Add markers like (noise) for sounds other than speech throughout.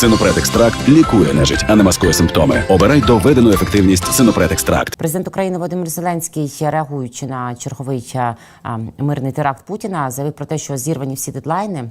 Синопред екстракт лікує нежить, а не маскує симптоми. Обирай доведену ефективність Синопред екстракт. Президент України Володимир Зеленський, реагуючи на черговий а, а, мирний теракт Путіна, заявив про те, що зірвані всі дедлайни,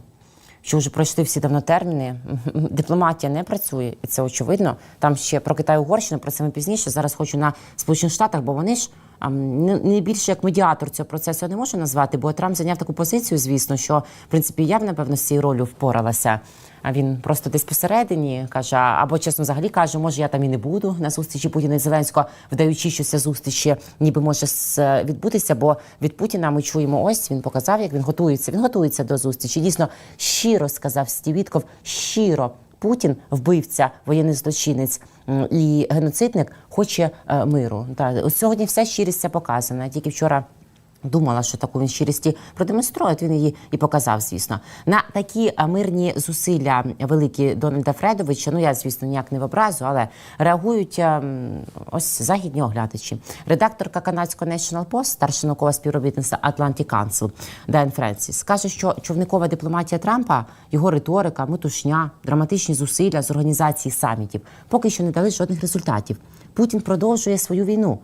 що вже пройшли всі давно терміни. (laughs) Дипломатія не працює, і це очевидно. Там ще про Китай Угорщину, про це ми пізніше. Зараз хочу на Сполучених Штатах, бо вони ж не, більше як медіатор цього процесу не можу назвати, бо Трамп зайняв таку позицію, звісно, що в принципі я б напевно з цією ролью впоралася. А він просто десь посередині каже, або чесно, взагалі каже, може я там і не буду на зустрічі Путіна і Зеленського, вдаючи, що ця зустріч ніби може с- відбутися. Бо від Путіна ми чуємо, ось він показав, як він готується. Він готується до зустрічі. Дійсно щиро сказав Стів Вітков, щиро. Путін, вбивця, воєнний злочинець і геноцидник, хоче е, миру. Та сьогодні вся щирість показана. Тільки вчора. Думала, що таку він щирості продемонструє. Він її і показав, звісно. На такі мирні зусилля великі Дональда Фредовича. Ну я звісно ніяк не в образу, але реагують ось західні оглядачі. Редакторка канадського National Post, старша наукова співробітниця Atlantic Council Дайан Френсіс, каже, що човникова дипломатія Трампа, його риторика, метушня, драматичні зусилля з організації самітів поки що не дали жодних результатів. Путін продовжує свою війну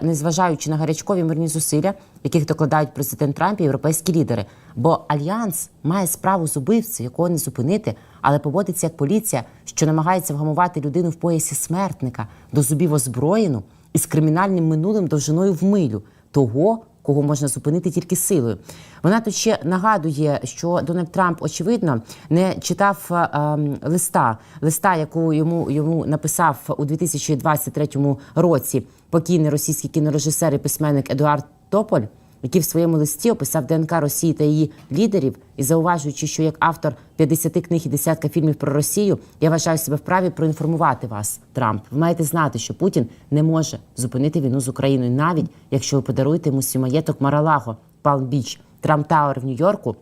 незважаючи на гарячкові мирні зусилля, яких докладають президент Трамп і європейські лідери. Бо альянс має справу з убивцею, якого не зупинити, але поводиться як поліція, що намагається вгамувати людину в поясі смертника до зубів озброєну і з кримінальним минулим довжиною в милю того. Кого можна зупинити тільки силою. Вона тут ще нагадує, що Дональд Трамп, очевидно, не читав е, ем, листа, листа, яку йому йому написав у 2023 році покійний російський кінорежисер і письменник Едуард Тополь, який в своєму листі описав ДНК Росії та її лідерів, і зауважуючи, що як автор 50 книг і десятка фільмів про Росію, я вважаю себе вправі проінформувати вас, Трамп. Ви маєте знати, що Путін не може зупинити війну з Україною, навіть якщо ви подаруєте йому свій маєток Маралаго, Палм-Біч, Трамп Тауер в Нью-Йорку.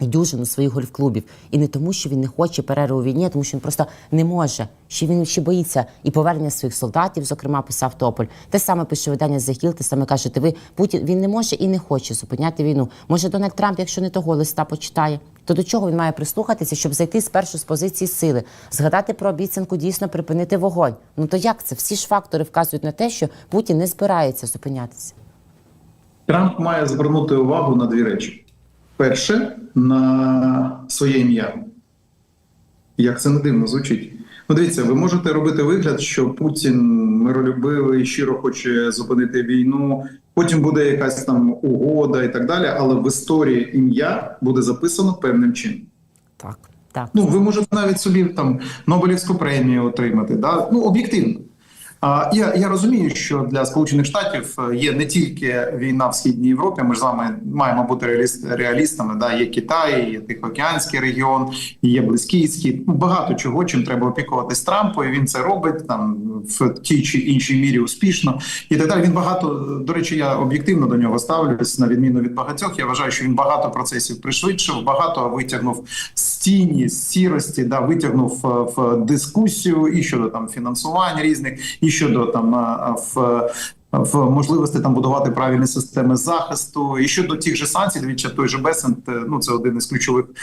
І дюжину своїх гольф-клубів. І не тому, що він не хоче перерву війні, а тому що він просто не може. Ще він ще боїться і повернення своїх солдатів, зокрема, писав Тополь. Те саме пише видання Hill, те саме кажете, ви Путін він не може і не хоче зупиняти війну. Може, Дональд Трамп, якщо не того листа почитає, то до чого він має прислухатися, щоб зайти спершу з позиції сили, згадати про обіцянку дійсно припинити вогонь. Ну то як це? Всі ж фактори вказують на те, що Путін не збирається зупинятися. Трамп має звернути увагу на дві речі: перше на своє ім'я. Як це не дивно звучить. Ну, дивіться, ви можете робити вигляд, що Путін миролюбивий, щиро хоче зупинити війну. Потім буде якась там угода і так далі. Але в історії ім'я буде записано певним чином. Так, так. Ну, ви можете навіть собі там Нобелівську премію отримати. Да? Ну, об'єктивно. Я, я розумію, що для Сполучених Штатів е, є не тільки війна в східній Європі. Ми ж з вами маємо бути реаліст, реалістами. Да? Є Китай, є Тихоокеанський регіон, є Близький Схід. Ну, багато чого, чим треба опікуватись Трампу. І він це робить там в тій чи іншій мірі успішно. І так далі. Він багато до речі, я об'єктивно до нього ставлюсь на відміну від багатьох. Я вважаю, що він багато процесів пришвидшив, багато витягнув з тіні, з сірості, да витягнув е, в дискусію і щодо там фінансувань різних, і щодо там в. В можливості там будувати правильні системи захисту, і щодо тих же санкцій, дивіться, той же Бесент, е, ну це один із ключових, е,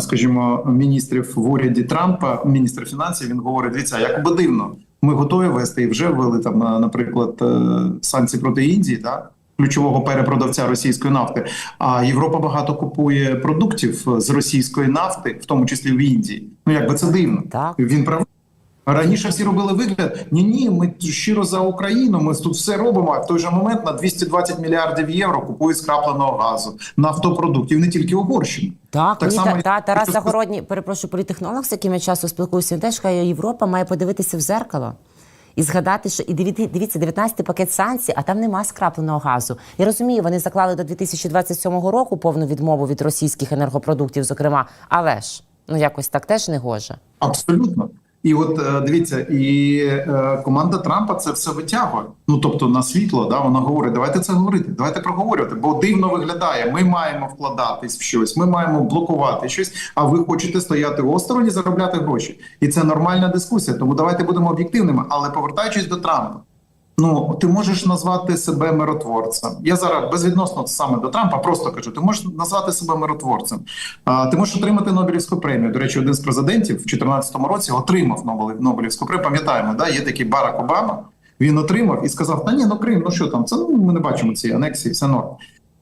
скажімо, міністрів в уряді Трампа, міністр фінансів. Він говорить: дивіться, як би дивно, ми готові вести і вже ввели там, наприклад, е, санкції проти Індії, так? Ключового перепродавця російської нафти. А Європа багато купує продуктів з російської нафти, в тому числі в Індії. Ну якби це дивно. Так. Він прав. Раніше всі робили вигляд: ні, ні, ми щиро за Україну. Ми тут все робимо. А в той же момент на 220 мільярдів євро купують скрапленого газу, нафтопродуктів, не тільки Угорщину. Так, Так само, та, та, Тарас Загородній, перепрошую, політехнолог, з яким я часто спілкуюся, він теж каже, Європа має подивитися в зеркало. І згадати, що і дивіться, дивіться, 19-й пакет санкцій, а там нема скрапленого газу. Я розумію, вони заклали до 2027 року повну відмову від російських енергопродуктів, зокрема, але ж ну якось так теж не гоже. Абсолютно. І от е, дивіться, і е, команда Трампа це все витягує. Ну тобто на світло, да вона говорить: давайте це говорити, давайте проговорювати. Бо дивно виглядає. Ми маємо вкладатись в щось, ми маємо блокувати щось. А ви хочете стояти осторонь і заробляти гроші. І це нормальна дискусія. Тому давайте будемо об'єктивними. Але повертаючись до Трампа, Ну, ти можеш назвати себе миротворцем. Я зараз безвідносно саме до Трампа просто кажу: ти можеш назвати себе миротворцем. А, ти можеш отримати Нобелівську премію. До речі, один з президентів в 2014 році отримав Нобелів- Нобелівську премію. Пам'ятаємо, да? є такий Барак Обама. Він отримав і сказав: Та ні, ну Крим, ну що там? Це ну, ми не бачимо цієї анексії, все норм.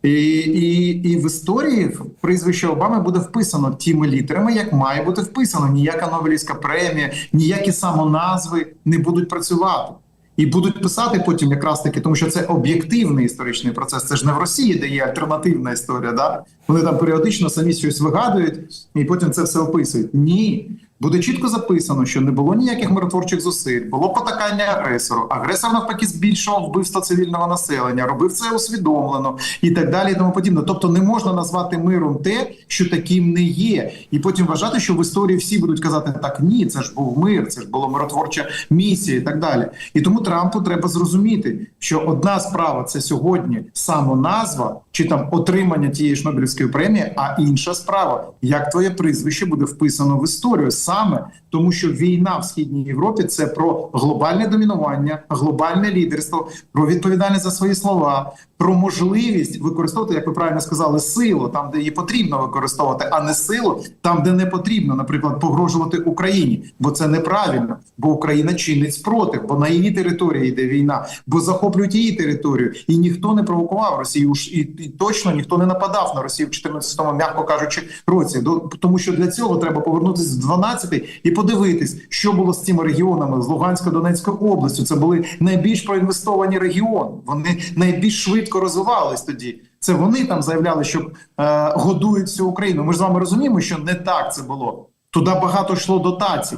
І, і, і в історії прізвище Обами буде вписано тими літерами, як має бути вписано. Ніяка Нобелівська премія, ніякі самоназви не будуть працювати. І будуть писати потім якраз таки, тому що це об'єктивний історичний процес. Це ж не в Росії, де є альтернативна історія. Да? Вони там періодично самі щось вигадують і потім це все описують. Ні. Буде чітко записано, що не було ніяких миротворчих зусиль, було потакання агресору. Агресор навпаки збільшував вбивство цивільного населення, робив це усвідомлено і так далі. І тому подібне. Тобто не можна назвати миром те, що таким не є, і потім вважати, що в історії всі будуть казати так: ні, це ж був мир, це ж була миротворча місія, і так далі. І тому Трампу треба зрозуміти, що одна справа це сьогодні самоназва чи там отримання тієї ж Нобелівської премії, а інша справа, як твоє прізвище буде вписано в історію, саме, тому що війна в східній Європі це про глобальне домінування, глобальне лідерство, про відповідальність за свої слова, про можливість використовувати, як ви правильно сказали, силу там, де її потрібно використовувати, а не силу там, де не потрібно, наприклад, погрожувати Україні, бо це неправильно, бо Україна чинить спротив, бо на її території йде війна, бо захоплюють її територію, і ніхто не провокував Росію і, і точно ніхто не нападав на Росію в 14-му, м'яко кажучи, році. До тому, що для цього треба повернутися в 12 2014 і подивитись, що було з цими регіонами з Луганської Донецької області. Це були найбільш проінвестовані регіони. Вони найбільш швидко розвивались тоді. Це вони там заявляли, що е, годують всю Україну. Ми ж з вами розуміємо, що не так це було. Туди багато йшло дотацій.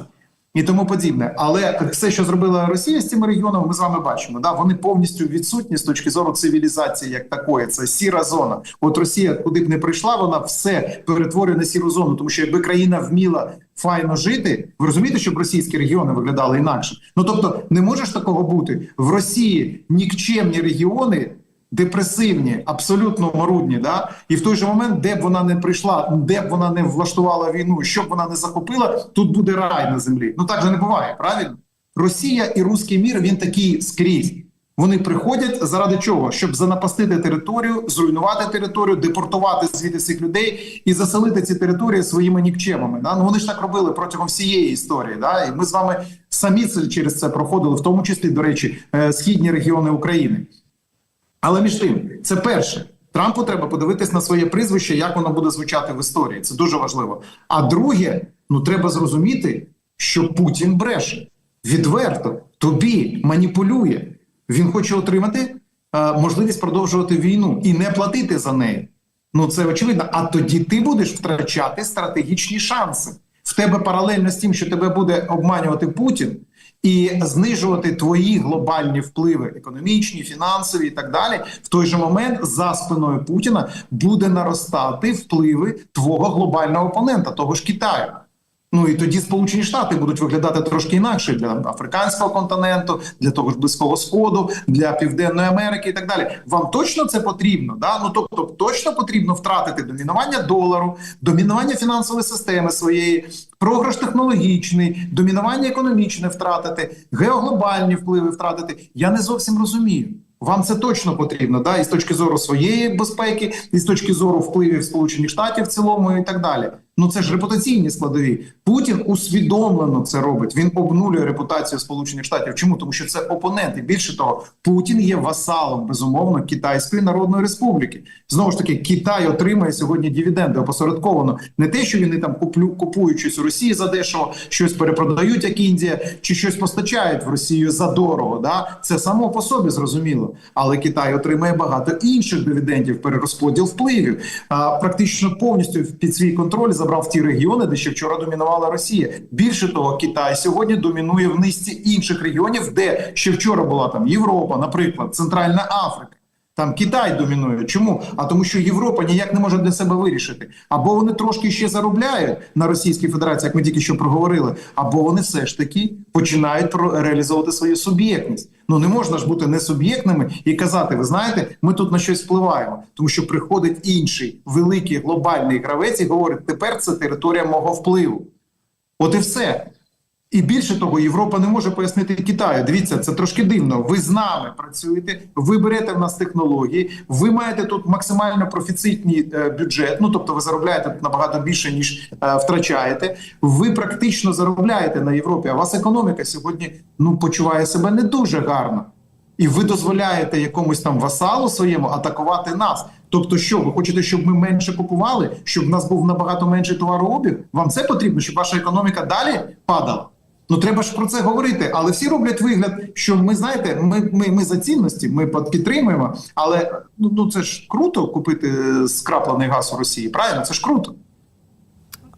І тому подібне, але все, що зробила Росія з цими регіонами, ми з вами бачимо. Да, вони повністю відсутні з точки зору цивілізації, як такої. Це сіра зона. От Росія, куди б не прийшла, вона все перетворює на сіру зону, тому що якби країна вміла файно жити, ви розумієте, щоб російські регіони виглядали інакше. Ну тобто, не може ж такого бути в Росії нікчемні регіони депресивні, абсолютно марудні, да і в той же момент, де б вона не прийшла, де б вона не влаштувала війну, що б вона не захопила, тут буде рай на землі. Ну так же не буває, правильно? Росія і руський мір він такий скрізь. Вони приходять заради чого? Щоб занапастити територію, зруйнувати територію, депортувати звідти цих людей і заселити ці території своїми нікчемами. Да? Ну вони ж так робили протягом всієї історії. Да? І ми з вами самі через це проходили, в тому числі, до речі, е, східні регіони України. Але між тим, це перше. Трампу треба подивитись на своє прізвище, як воно буде звучати в історії. Це дуже важливо. А друге, ну треба зрозуміти, що Путін бреше відверто тобі маніпулює. Він хоче отримати е, можливість продовжувати війну і не платити за неї. Ну це очевидно. А тоді ти будеш втрачати стратегічні шанси. В тебе паралельно з тим, що тебе буде обманювати Путін і знижувати твої глобальні впливи, економічні, фінансові і так далі. В той же момент за спиною Путіна буде наростати впливи твого глобального опонента, того ж Китаю. Ну і тоді Сполучені Штати будуть виглядати трошки інакше для африканського континенту, для того ж близького сходу, для південної Америки і так далі. Вам точно це потрібно? Да? Ну тобто, точно потрібно втратити домінування долару, домінування фінансової системи своєї, програш технологічний, домінування економічне втратити, геоглобальні впливи втратити. Я не зовсім розумію. Вам це точно потрібно, да, і з точки зору своєї безпеки, і з точки зору впливів Сполучених Штатів в цілому, і так далі. Ну це ж репутаційні складові. Путін усвідомлено це робить. Він обнулює репутацію Сполучених Штатів. Чому тому, що це опонент, і більше того, Путін є васалом безумовно Китайської Народної Республіки. Знову ж таки, Китай отримує сьогодні дивіденди опосередковано. Не те, що вони там куплю щось у Росії за дешево, щось перепродають, як Індія, чи щось постачають в Росію за дорого. Да, це само по собі зрозуміло. Але Китай отримує багато інших дивідендів, перерозподіл впливів, а, практично повністю під свій контроль забрав ті регіони, де ще вчора домінувала Росія. Більше того, Китай сьогодні домінує в низці інших регіонів, де ще вчора була там Європа, наприклад, Центральна Африка. Там Китай домінує. Чому? А тому, що Європа ніяк не може для себе вирішити. Або вони трошки ще заробляють на Російській Федерації, як ми тільки що проговорили, або вони все ж таки починають реалізовувати свою суб'єктність. Ну не можна ж бути несуб'єктними і казати, ви знаєте, ми тут на щось впливаємо, тому що приходить інший великий глобальний гравець і говорить: тепер це територія мого впливу. От і все. І більше того, Європа не може пояснити Китаю. Дивіться, це трошки дивно. Ви з нами працюєте, ви берете в нас технології, ви маєте тут максимально профіцитний е, бюджет. Ну тобто, ви заробляєте тут набагато більше ніж е, втрачаєте. Ви практично заробляєте на Європі. А вас економіка сьогодні ну почуває себе не дуже гарно. І ви дозволяєте якомусь там васалу своєму атакувати нас. Тобто, що ви хочете, щоб ми менше купували, щоб в нас був набагато менший товарообіг? Вам це потрібно, щоб ваша економіка далі падала? Ну треба ж про це говорити. Але всі роблять вигляд, що ми знаєте, ми, ми, ми за цінності, ми під- підтримуємо. Але ну, ну це ж круто купити е, скраплений газ у Росії. Правильно, це ж круто.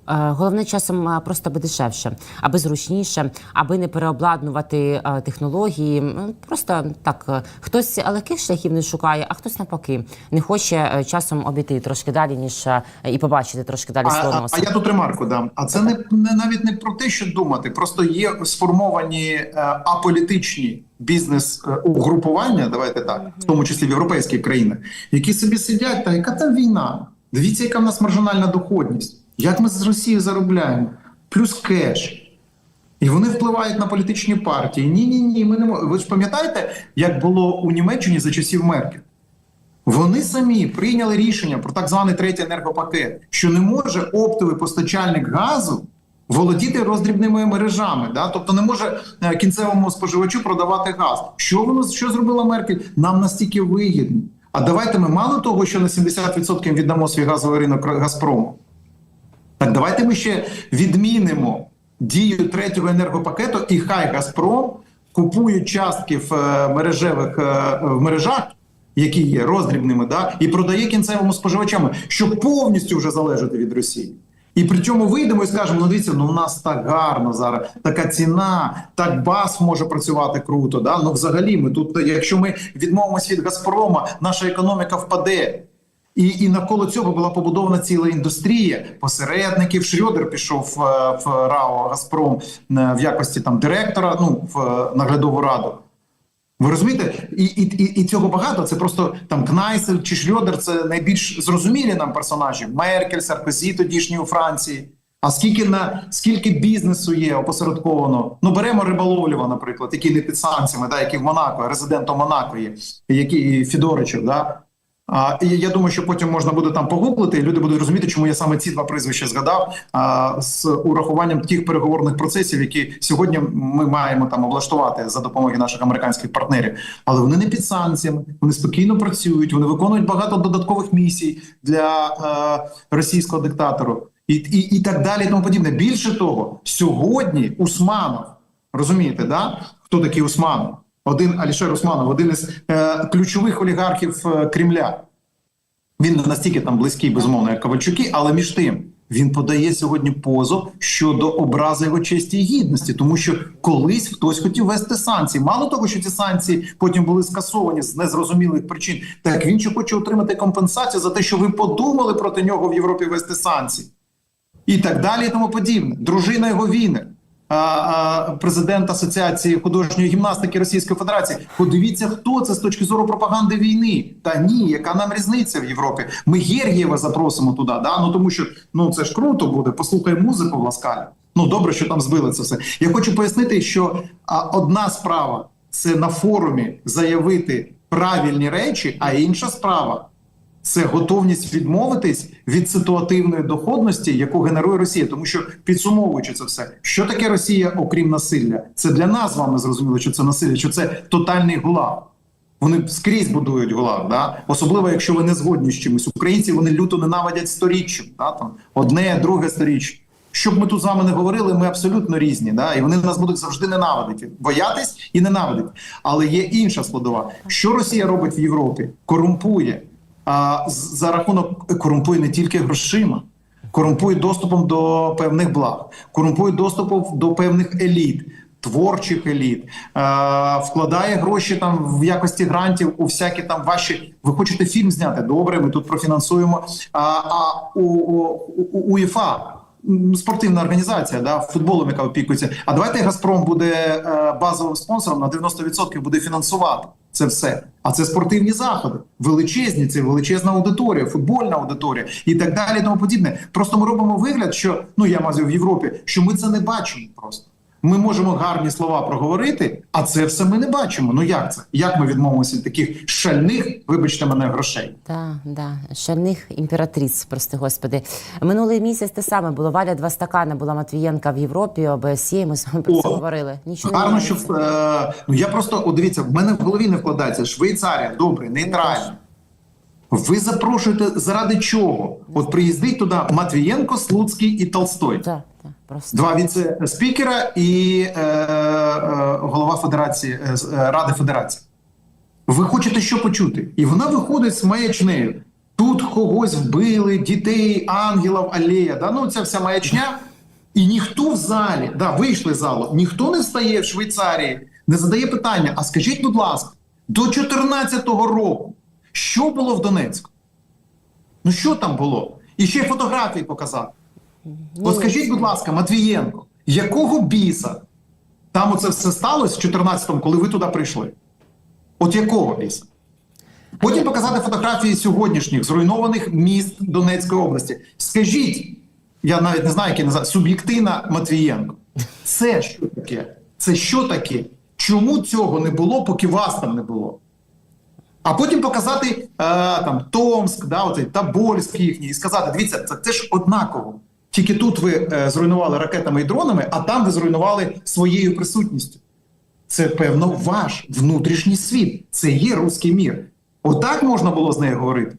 Е, Головне часом е, просто аби дешевше, аби зручніше, аби не переобладнувати е, технології. Просто так хтось легких шляхів не шукає, а хтось навпаки не хоче часом обійти трошки далі, ніж і побачити трошки далі свого а, носа. а я тут ремарку дам. А це не, не навіть не про те, що думати. Просто є сформовані аполітичні бізнес-угрупування, давайте так, в тому числі в європейських країнах, які собі сидять, та яка там війна? Дивіться, яка в нас маржинальна доходність. Як ми з Росією заробляємо? Плюс кеш. І вони впливають на політичні партії. Ні, ні, ні. Ми не мо- Ви ж пам'ятаєте, як було у Німеччині за часів Меркель? Вони самі прийняли рішення про так званий третій енергопакет, що не може оптовий постачальник газу володіти роздрібними мережами, да? тобто не може е, кінцевому споживачу продавати газ. Що воно що зробила Меркель? Нам настільки вигідно. А давайте ми мало того, що на 70% віддамо свій газовий ринок Газпрому. Так давайте ми ще відмінимо дію третього енергопакету, і хай Газпром купує частки в е, мережевих е, в мережах, які є роздрібними, да, і продає кінцевому споживачам, щоб повністю вже залежати від Росії. І при цьому вийдемо і скажемо: ну дивіться, ну у нас так гарно зараз, така ціна, так БАС може працювати круто. Да? Ну взагалі, ми тут, якщо ми відмовимося від Газпрома, наша економіка впаде. І, і навколо цього була побудована ціла індустрія посередників. Шрёдер пішов е, в РАО Газпром е, в якості там директора. Ну в е, наглядову раду. Ви розумієте, і, і, і, цього багато. Це просто там Кнайсель чи Шльодер це найбільш зрозумілі нам персонажі. Меркель, Саркозі, тодішні у Франції. А скільки на скільки бізнесу є опосередковано? Ну беремо риболовлєва, наприклад, який не під санкціями, да, який в Монако, резидентом Монако є, який Фідоричів, да. А, і я думаю, що потім можна буде там погуглити, і люди будуть розуміти, чому я саме ці два прізвища згадав а, з урахуванням тих переговорних процесів, які сьогодні ми маємо там облаштувати за допомогою наших американських партнерів. Але вони не під санкціями, вони спокійно працюють, вони виконують багато додаткових місій для е, російського диктатору, і, і, і так далі. Тому подібне. Більше того, сьогодні Усманов розумієте, да хто такий Усманов? Один Алішер Усманов, один із е, ключових олігархів е, Кремля. Він не настільки там близький, безумовно, як Ковальчуки, але між тим він подає сьогодні позов щодо образи його честі і гідності, тому що колись хтось хотів вести санкції. Мало того, що ці санкції потім були скасовані з незрозумілих причин. Так він ще хоче отримати компенсацію за те, що ви подумали проти нього в Європі вести санкції, і так далі, і тому подібне. Дружина його війни. Президент Асоціації художньої гімнастики Російської Федерації. Подивіться, хто це з точки зору пропаганди війни. Та ні, яка нам різниця в Європі? Ми Гергієва запросимо туди. Да? Ну тому що ну це ж круто буде. Послухай музику в Ласкалі. Ну добре, що там збили це все. Я хочу пояснити, що а, одна справа це на форумі заявити правильні речі, а інша справа це готовність відмовитись від ситуативної доходності, яку генерує Росія, тому що підсумовуючи це все, що таке Росія, окрім насилля, це для нас з вами зрозуміло, що це насилля, що це тотальний гулаг. Вони скрізь будують гулаг, да? особливо якщо ви не згодні з чимось. Українці вони люто ненавидять сторіччям, да? там одне, друге сторіччя. Щоб ми тут з вами не говорили, ми абсолютно різні, да? і вони нас будуть завжди ненавидити, боятись і ненавидити. Але є інша складова. Що Росія робить в Європі? Корумпує а, за рахунок корумпує не тільки грошима, корумпує доступом до певних благ, корумпує доступом до певних еліт. Творчих еліт е, вкладає гроші там в якості грантів у всякі там ваші. Ви хочете фільм зняти? Добре, ми тут профінансуємо. А, а у, у, у спортивна організація, да, футболом, яка опікується. А давайте Газпром буде е, базовим спонсором на 90% буде фінансувати це все. А це спортивні заходи, величезні, це величезна аудиторія, футбольна аудиторія і так далі. і Тому подібне. Просто ми робимо вигляд, що ну я маю в Європі, що ми це не бачимо просто. Ми можемо гарні слова проговорити, а це все ми не бачимо. Ну як це? Як ми відмовимося від таких шальних, вибачте мене, грошей? Так, да, шальних імператриць, прости господи. Минулий місяць те саме було. Валя два стакани була Матвієнка в Європі, ОБСЄ, ми з вами про це говорили. Нічого Гарно, що е, ну я просто о, дивіться, в мене в голові не вкладається. Швейцарія, добре, нейтральна. Ви запрошуєте заради чого? От приїздить туди Матвієнко, Слуцький і Толстой. Так, просто. Два віце-спікера і е, е, голова Федерації е, е, Ради Федерації. Ви хочете що почути? І вона виходить з маячнею. Тут когось вбили, дітей, ангелів, алея. Да? Ну, ця вся маячня. І ніхто в залі, да, вийшли з залу, ніхто не встає в Швейцарії, не задає питання: а скажіть, будь ласка, до 2014 року що було в Донецьку? Ну що там було? І ще й фотографії показати. От скажіть, будь ласка, Матвієнко, якого біса там оце все сталося в 14-му, коли ви туди прийшли? От якого біса? Потім показати фотографії сьогоднішніх зруйнованих міст Донецької області. Скажіть, я навіть не знаю, як її назвати, суб'єктина Матвієнко. Це що таке? Це що таке? Чому цього не було, поки вас там не було? А потім показати е, там Томськ, да, оцей Тобольськ їхній, і сказати: дивіться, це, це ж однаково. Тільки тут ви е, зруйнували ракетами і дронами, а там ви зруйнували своєю присутністю. Це певно ваш внутрішній світ. Це є руський мір. Отак можна було з нею говорити.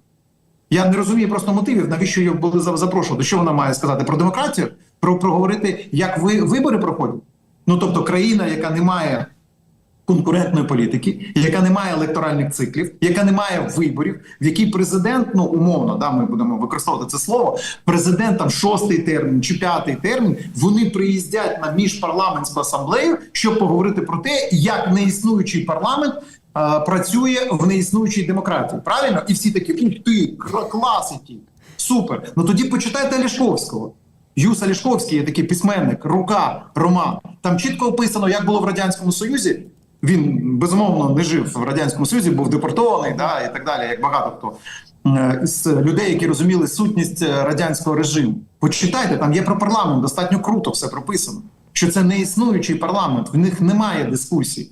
Я не розумію просто мотивів, навіщо її були за- запрошувати. Що вона має сказати про демократію? Про проговорити, як ви вибори проходять? Ну тобто, країна, яка не має конкурентної політики, яка не має електоральних циклів, яка не має виборів, в якій президент, ну умовно, да, ми будемо використовувати це слово. Президент там шостий термін чи п'ятий термін. Вони приїздять на міжпарламентську асамблею, щоб поговорити про те, як неіснуючий парламент. е, Працює в неіснуючій демократії, правильно? І всі такі ух ти, кра- клас супер. Ну тоді почитайте Лішковського. Юса Лішковський є такий письменник, рука, роман. Там чітко описано, як було в радянському союзі. Він безумовно не жив в радянському союзі, був депортований, да і так далі, як багато хто е, з людей, які розуміли сутність е, радянського режиму. Почитайте, там є про парламент, достатньо круто все прописано. Що це не існуючий парламент, в них немає дискусій.